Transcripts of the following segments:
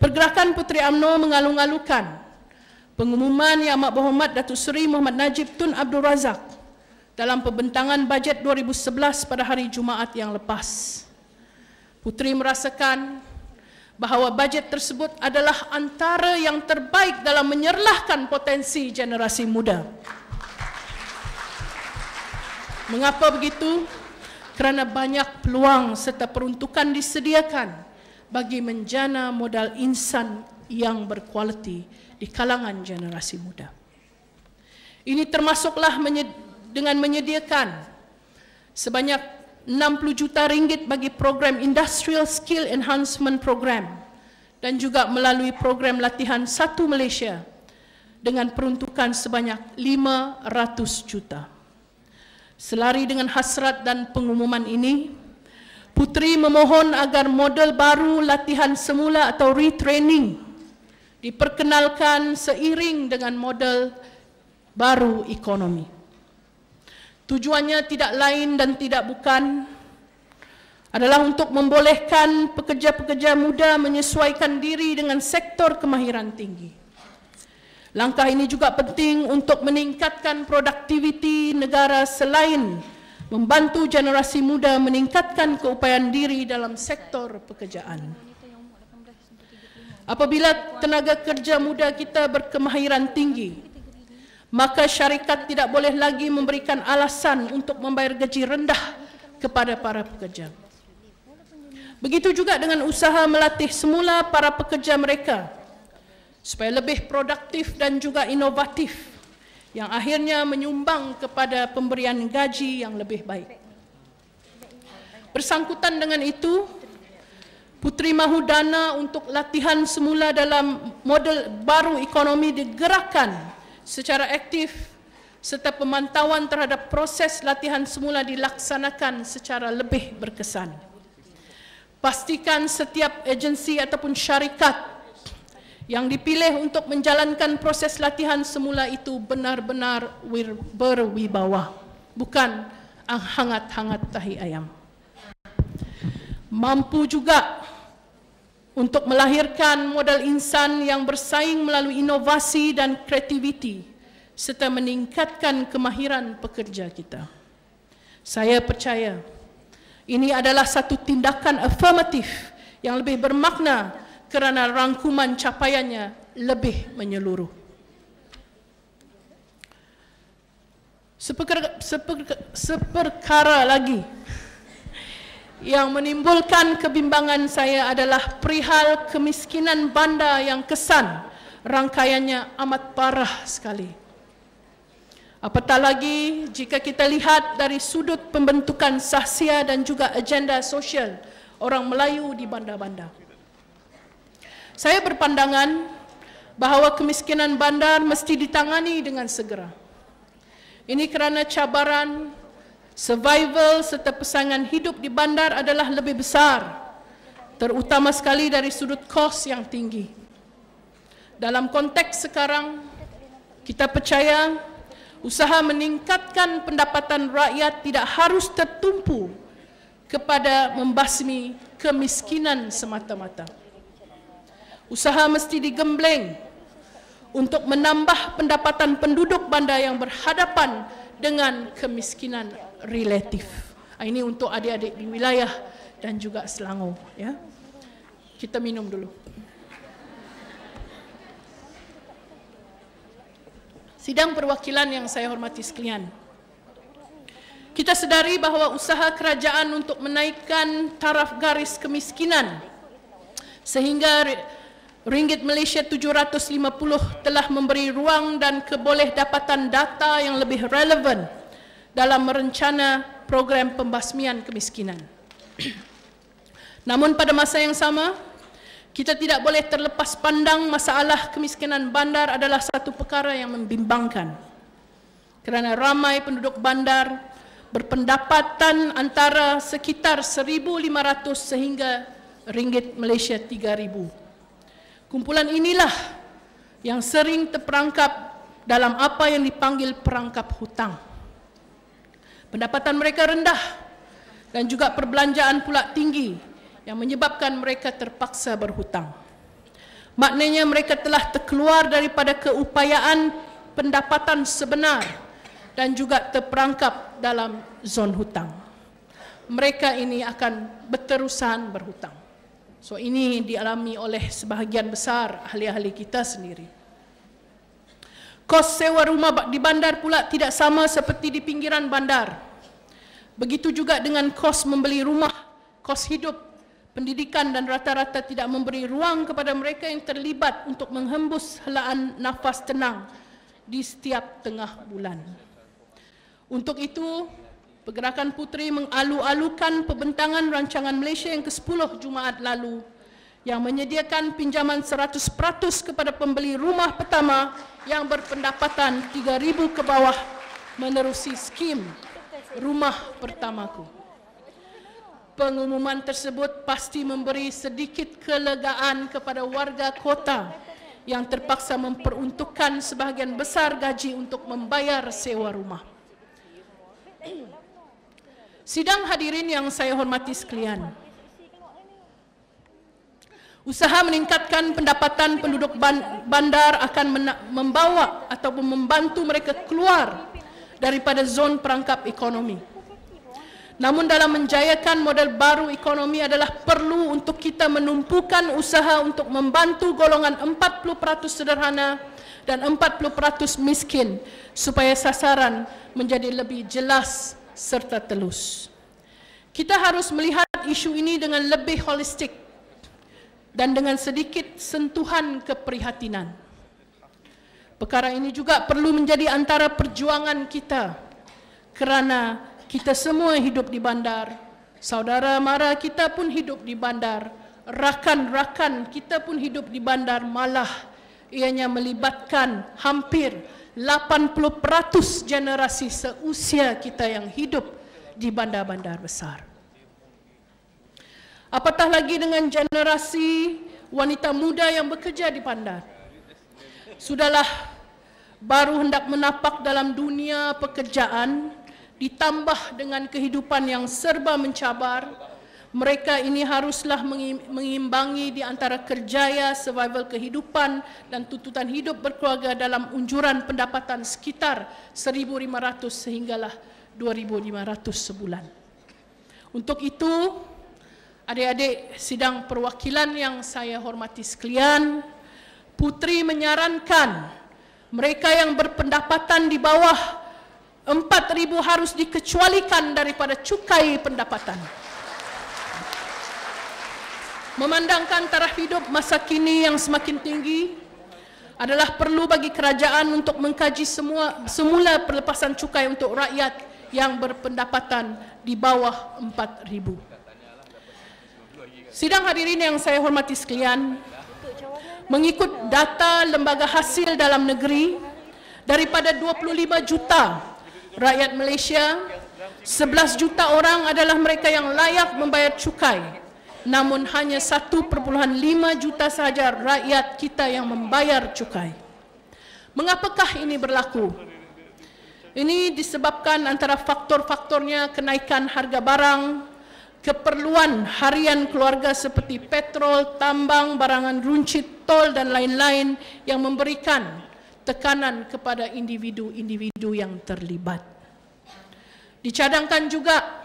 Pergerakan Puteri UMNO mengalung-alungkan pengumuman Yang Amat Berhormat Datuk Seri Muhammad Najib Tun Abdul Razak dalam pembentangan bajet 2011 pada hari Jumaat yang lepas. Puteri merasakan bahawa bajet tersebut adalah antara yang terbaik dalam menyerlahkan potensi generasi muda. Mengapa begitu? Kerana banyak peluang serta peruntukan disediakan bagi menjana modal insan yang berkualiti di kalangan generasi muda. Ini termasuklah dengan menyediakan sebanyak 60 juta ringgit bagi program Industrial Skill Enhancement Program dan juga melalui program latihan Satu Malaysia dengan peruntukan sebanyak 500 juta. Selari dengan hasrat dan pengumuman ini, Putri memohon agar model baru latihan semula atau retraining diperkenalkan seiring dengan model baru ekonomi. Tujuannya tidak lain dan tidak bukan adalah untuk membolehkan pekerja-pekerja muda menyesuaikan diri dengan sektor kemahiran tinggi. Langkah ini juga penting untuk meningkatkan produktiviti negara selain membantu generasi muda meningkatkan keupayaan diri dalam sektor pekerjaan. Apabila tenaga kerja muda kita berkemahiran tinggi, maka syarikat tidak boleh lagi memberikan alasan untuk membayar gaji rendah kepada para pekerja. Begitu juga dengan usaha melatih semula para pekerja mereka supaya lebih produktif dan juga inovatif yang akhirnya menyumbang kepada pemberian gaji yang lebih baik. Bersangkutan dengan itu, Putri mahu dana untuk latihan semula dalam model baru ekonomi digerakkan secara aktif serta pemantauan terhadap proses latihan semula dilaksanakan secara lebih berkesan. Pastikan setiap agensi ataupun syarikat yang dipilih untuk menjalankan proses latihan semula itu benar-benar berwibawa, bukan hangat-hangat tahi ayam. Mampu juga untuk melahirkan modal insan yang bersaing melalui inovasi dan kreativiti serta meningkatkan kemahiran pekerja kita. Saya percaya ini adalah satu tindakan afirmatif yang lebih bermakna kerana rangkuman capaiannya lebih menyeluruh. Seperkara, seperkara, seperkara lagi yang menimbulkan kebimbangan saya adalah perihal kemiskinan banda yang kesan rangkaiannya amat parah sekali. Apatah lagi jika kita lihat dari sudut pembentukan sahsia dan juga agenda sosial orang Melayu di banda-banda. Saya berpandangan bahawa kemiskinan bandar mesti ditangani dengan segera. Ini kerana cabaran survival serta persaingan hidup di bandar adalah lebih besar terutama sekali dari sudut kos yang tinggi. Dalam konteks sekarang, kita percaya usaha meningkatkan pendapatan rakyat tidak harus tertumpu kepada membasmi kemiskinan semata-mata usaha mesti digembleng untuk menambah pendapatan penduduk bandar yang berhadapan dengan kemiskinan relatif. Ah, ini untuk adik-adik di wilayah dan juga Selangor. Ya. Kita minum dulu. Sidang perwakilan yang saya hormati sekalian. Kita sedari bahawa usaha kerajaan untuk menaikkan taraf garis kemiskinan sehingga Ringgit Malaysia 750 telah memberi ruang dan keboleh dapatan data yang lebih relevan dalam merencana program pembasmian kemiskinan. Namun pada masa yang sama, kita tidak boleh terlepas pandang masalah kemiskinan bandar adalah satu perkara yang membimbangkan. Kerana ramai penduduk bandar berpendapatan antara sekitar 1,500 sehingga ringgit Malaysia 3,000 Kumpulan inilah yang sering terperangkap dalam apa yang dipanggil perangkap hutang. Pendapatan mereka rendah dan juga perbelanjaan pula tinggi yang menyebabkan mereka terpaksa berhutang. Maknanya mereka telah terkeluar daripada keupayaan pendapatan sebenar dan juga terperangkap dalam zon hutang. Mereka ini akan berterusan berhutang. So ini dialami oleh sebahagian besar ahli-ahli kita sendiri. Kos sewa rumah di bandar pula tidak sama seperti di pinggiran bandar. Begitu juga dengan kos membeli rumah, kos hidup, pendidikan dan rata-rata tidak memberi ruang kepada mereka yang terlibat untuk menghembus helaan nafas tenang di setiap tengah bulan. Untuk itu, Pergerakan Puteri mengalu-alukan pembentangan rancangan Malaysia yang ke-10 Jumaat lalu yang menyediakan pinjaman 100% kepada pembeli rumah pertama yang berpendapatan 3,000 ke bawah menerusi skim rumah pertamaku. Pengumuman tersebut pasti memberi sedikit kelegaan kepada warga kota yang terpaksa memperuntukkan sebahagian besar gaji untuk membayar sewa rumah. Sidang hadirin yang saya hormati sekalian. Usaha meningkatkan pendapatan penduduk bandar akan membawa ataupun membantu mereka keluar daripada zon perangkap ekonomi. Namun dalam menjayakan model baru ekonomi adalah perlu untuk kita menumpukan usaha untuk membantu golongan 40% sederhana dan 40% miskin supaya sasaran menjadi lebih jelas serta telus. Kita harus melihat isu ini dengan lebih holistik dan dengan sedikit sentuhan keprihatinan. Perkara ini juga perlu menjadi antara perjuangan kita kerana kita semua hidup di bandar, saudara mara kita pun hidup di bandar, rakan-rakan kita pun hidup di bandar malah ianya melibatkan hampir 80% generasi seusia kita yang hidup di bandar-bandar besar. Apatah lagi dengan generasi wanita muda yang bekerja di bandar. Sudahlah baru hendak menapak dalam dunia pekerjaan ditambah dengan kehidupan yang serba mencabar, mereka ini haruslah mengimbangi di antara kerjaya survival kehidupan dan tuntutan hidup berkeluarga dalam unjuran pendapatan sekitar 1,500 sehinggalah 2,500 sebulan. Untuk itu, adik-adik sidang perwakilan yang saya hormati sekalian, Putri menyarankan mereka yang berpendapatan di bawah 4,000 harus dikecualikan daripada cukai pendapatan. Memandangkan taraf hidup masa kini yang semakin tinggi adalah perlu bagi kerajaan untuk mengkaji semua semula perlepasan cukai untuk rakyat yang berpendapatan di bawah 4000. Sidang hadirin yang saya hormati sekalian, mengikut data lembaga hasil dalam negeri daripada 25 juta rakyat Malaysia, 11 juta orang adalah mereka yang layak membayar cukai namun hanya 1.5 juta sahaja rakyat kita yang membayar cukai. Mengapakah ini berlaku? Ini disebabkan antara faktor-faktornya kenaikan harga barang, keperluan harian keluarga seperti petrol, tambang, barangan runcit, tol dan lain-lain yang memberikan tekanan kepada individu-individu yang terlibat. Dicadangkan juga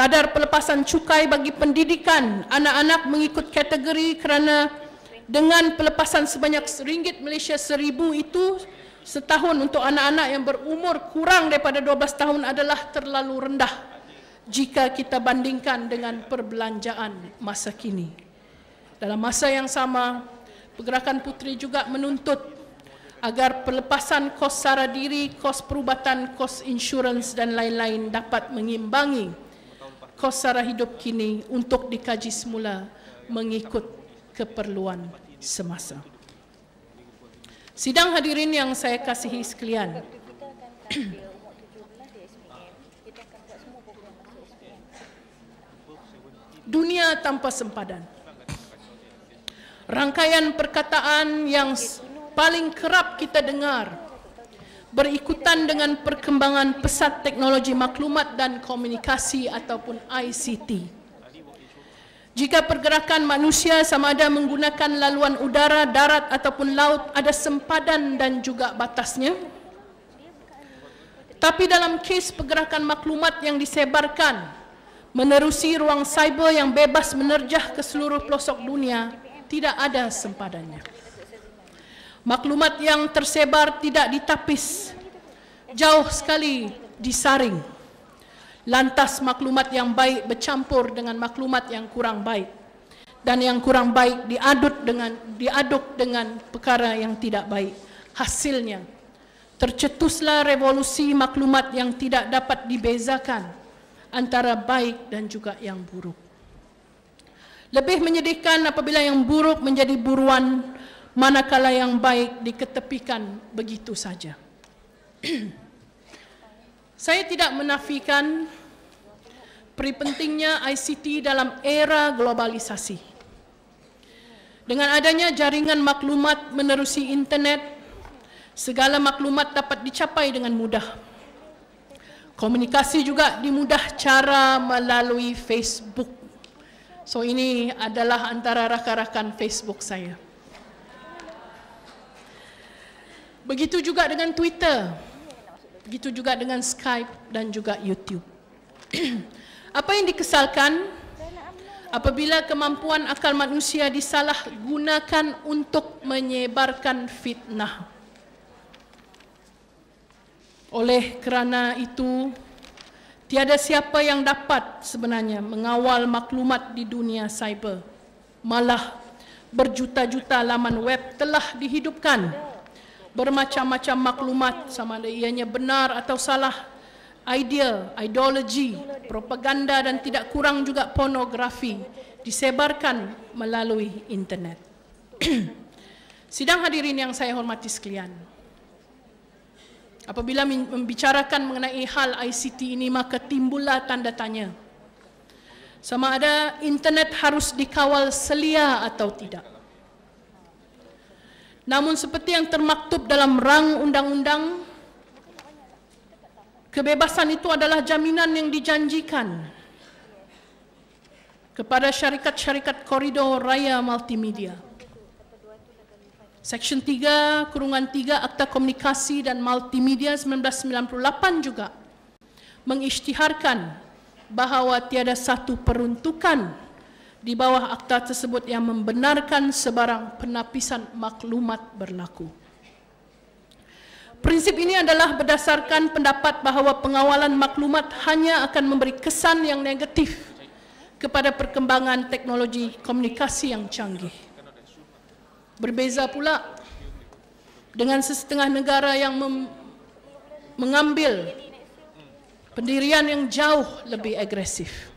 kadar pelepasan cukai bagi pendidikan anak-anak mengikut kategori kerana dengan pelepasan sebanyak ringgit Malaysia seribu itu setahun untuk anak-anak yang berumur kurang daripada 12 tahun adalah terlalu rendah jika kita bandingkan dengan perbelanjaan masa kini. Dalam masa yang sama, Pergerakan Puteri juga menuntut agar pelepasan kos sara diri, kos perubatan, kos insurans dan lain-lain dapat mengimbangi kos sara hidup kini untuk dikaji semula mengikut keperluan semasa. Sidang hadirin yang saya kasihi sekalian. Dunia tanpa sempadan. Rangkaian perkataan yang paling kerap kita dengar berikutan dengan perkembangan pesat teknologi maklumat dan komunikasi ataupun ICT. Jika pergerakan manusia sama ada menggunakan laluan udara, darat ataupun laut ada sempadan dan juga batasnya. Tapi dalam kes pergerakan maklumat yang disebarkan menerusi ruang cyber yang bebas menerjah ke seluruh pelosok dunia, tidak ada sempadannya. Maklumat yang tersebar tidak ditapis, jauh sekali disaring. Lantas maklumat yang baik bercampur dengan maklumat yang kurang baik. Dan yang kurang baik diaduk dengan diaduk dengan perkara yang tidak baik. Hasilnya, tercetuslah revolusi maklumat yang tidak dapat dibezakan antara baik dan juga yang buruk. Lebih menyedihkan apabila yang buruk menjadi buruan manakala yang baik diketepikan begitu saja. Saya tidak menafikan peri pentingnya ICT dalam era globalisasi. Dengan adanya jaringan maklumat menerusi internet, segala maklumat dapat dicapai dengan mudah. Komunikasi juga dimudah cara melalui Facebook. So ini adalah antara rakan-rakan Facebook saya. Begitu juga dengan Twitter. Begitu juga dengan Skype dan juga YouTube. Apa yang dikesalkan apabila kemampuan akal manusia disalahgunakan untuk menyebarkan fitnah. Oleh kerana itu, tiada siapa yang dapat sebenarnya mengawal maklumat di dunia cyber. Malah berjuta-juta laman web telah dihidupkan bermacam-macam maklumat sama ada ianya benar atau salah idea, ideologi, propaganda dan tidak kurang juga pornografi disebarkan melalui internet. Sidang hadirin yang saya hormati sekalian. Apabila membicarakan mengenai hal ICT ini maka timbullah tanda tanya. Sama ada internet harus dikawal selia atau tidak. Namun seperti yang termaktub dalam rang undang-undang, kebebasan itu adalah jaminan yang dijanjikan kepada syarikat-syarikat koridor raya multimedia. Seksyen 3, kurungan 3 Akta Komunikasi dan Multimedia 1998 juga mengisytiharkan bahawa tiada satu peruntukan di bawah akta tersebut yang membenarkan sebarang penapisan maklumat berlaku. Prinsip ini adalah berdasarkan pendapat bahawa pengawalan maklumat hanya akan memberi kesan yang negatif kepada perkembangan teknologi komunikasi yang canggih. Berbeza pula dengan sesetengah negara yang mengambil pendirian yang jauh lebih agresif